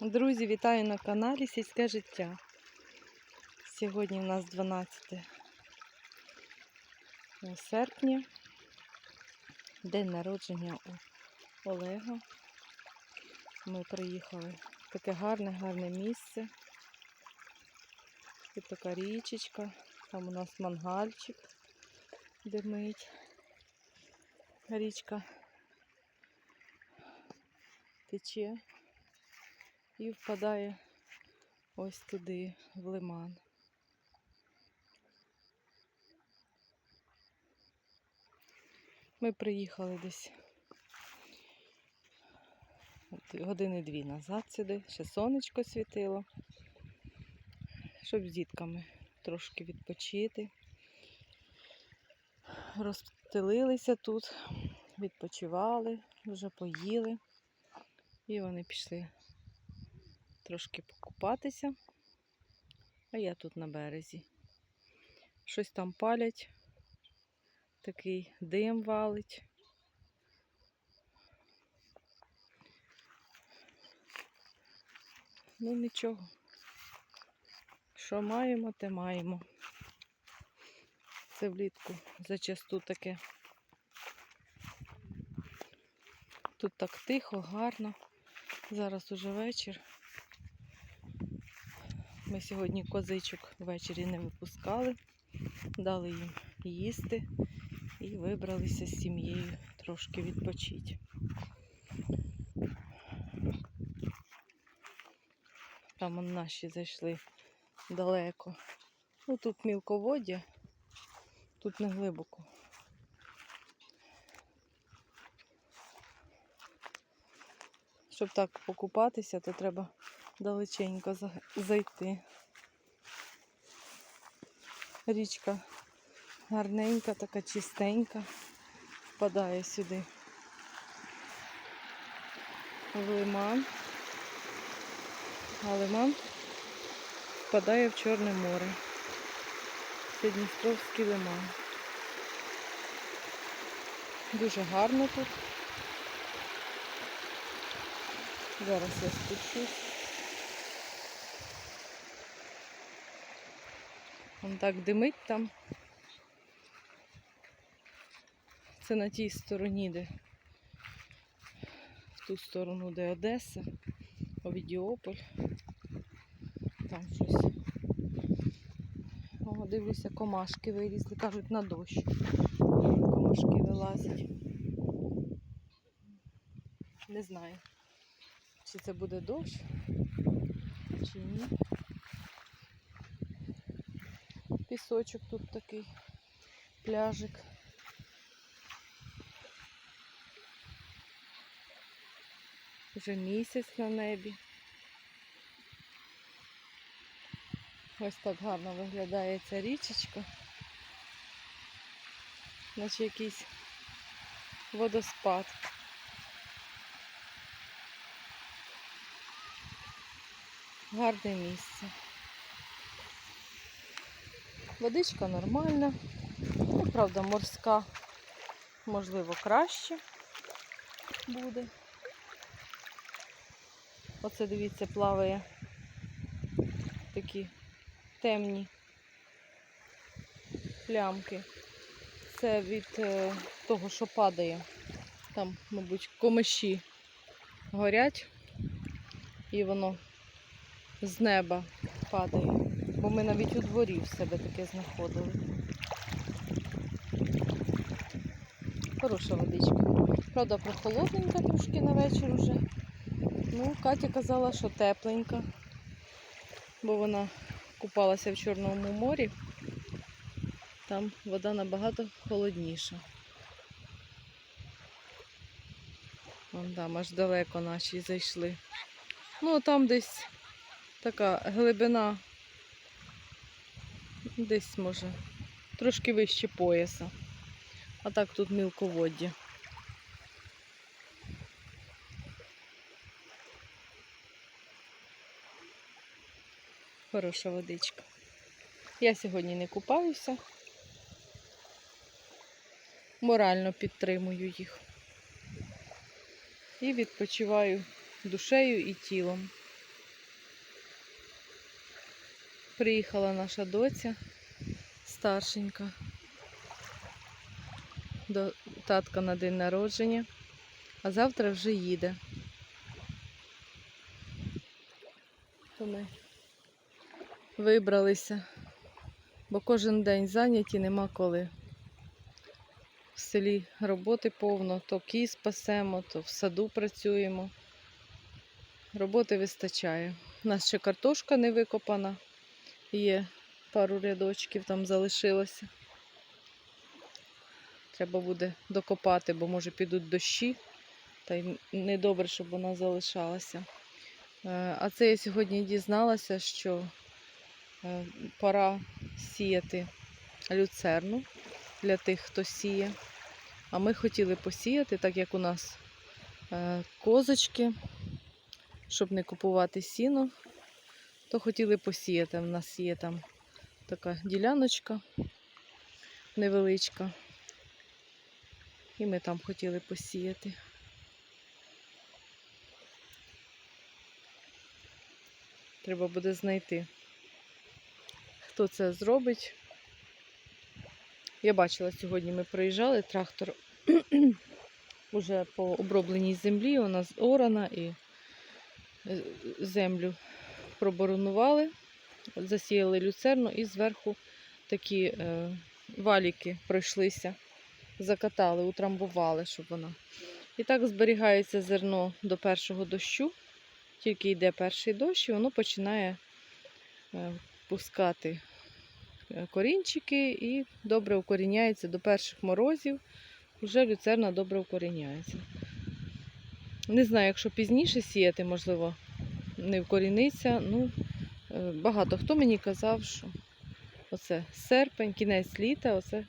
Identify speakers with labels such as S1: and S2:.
S1: Друзі, вітаю на каналі Сільське життя. Сьогодні у нас 12 серпня, день народження у Олега. Ми приїхали в таке гарне, гарне місце. Тут така річечка, там у нас мангальчик димить. Річка тече і впадає ось туди, в лиман. Ми приїхали десь години дві назад сюди, ще сонечко світило, щоб з дітками трошки відпочити. Розстелилися тут, відпочивали, вже поїли. І вони пішли трошки покупатися, а я тут на березі. Щось там палять, такий дим валить. Ну нічого. Що маємо, те маємо. Це влітку зачасту таке. Тут так тихо, гарно. Зараз уже вечір. Ми сьогодні козичок ввечері не випускали, дали їм їсти і вибралися з сім'єю трошки відпочити. Там наші зайшли далеко. Ну тут мілководдя, тут не глибоко. Щоб так покупатися, то треба далеченько зайти. Річка гарненька, така чистенька, впадає сюди в лиман, а лиман впадає в Чорне море. Це лиман. Дуже гарно тут. Зараз я спущусь. Вон так димить там. Це на тій стороні, де в ту сторону, де Одеса, Овідіополь. Там щось. О, дивлюся, комашки вилізли, кажуть, на дощ. Комашки вилазять. Не знаю, чи це буде дощ, чи ні. Пісочок тут такий, пляжик. Вже місяць на небі. Ось так гарно виглядає ця річечка. Наче якийсь водоспад. Гарне місце. Водичка нормальна. Ну, правда, морська, можливо, краще буде. Оце, дивіться, плаває такі темні плямки. Це від е, того, що падає. Там, мабуть, комиші горять і воно з неба падає. Бо ми навіть у дворі в себе таке знаходили. Хороша водичка. Правда, прохолодненька трошки на вечір уже. Ну, Катя казала, що тепленька, бо вона купалася в Чорному морі. Там вода набагато холодніша. Вон там аж далеко наші зайшли. Ну, там десь така глибина, десь може, трошки вище пояса. А так тут мілководдя. Хороша водичка. Я сьогодні не купаюся. Морально підтримую їх. І відпочиваю душею і тілом. Приїхала наша доця старшенька до татка на день народження, а завтра вже їде. То ми вибралися, бо кожен день зайняті, нема коли. В селі роботи повно, то кіз пасемо, то в саду працюємо. Роботи вистачає. У нас ще картошка не викопана. Є пару рядочків там залишилося. Треба буде докопати, бо може підуть дощі. Та й недобре, щоб вона залишалася. Е, А це я сьогодні дізналася, що е, пора сіяти люцерну для тих, хто сіє. А ми хотіли посіяти, так як у нас е, козочки, щоб не купувати сіно, то хотіли посіяти. У нас є там така діляночка невеличка. І ми там хотіли посіяти. Треба буде знайти, хто це зробить. Я бачила сьогодні, ми проїжджали трактор уже по обробленій землі, у нас орана і е, землю проборонували, засіяли люцерну і зверху такі е, валіки пройшлися, закатали, утрамбували, щоб вона. І так зберігається зерно до першого дощу. Тільки йде перший дощ, і воно починає е, пускати е, корінчики і добре укоріняється до перших морозів. Вже люцерна добре укоріняється. Не знаю, якщо пізніше сіяти, можливо, не вкоріниться. Ну, е, багато хто мені казав, що оце серпень, кінець літа, оце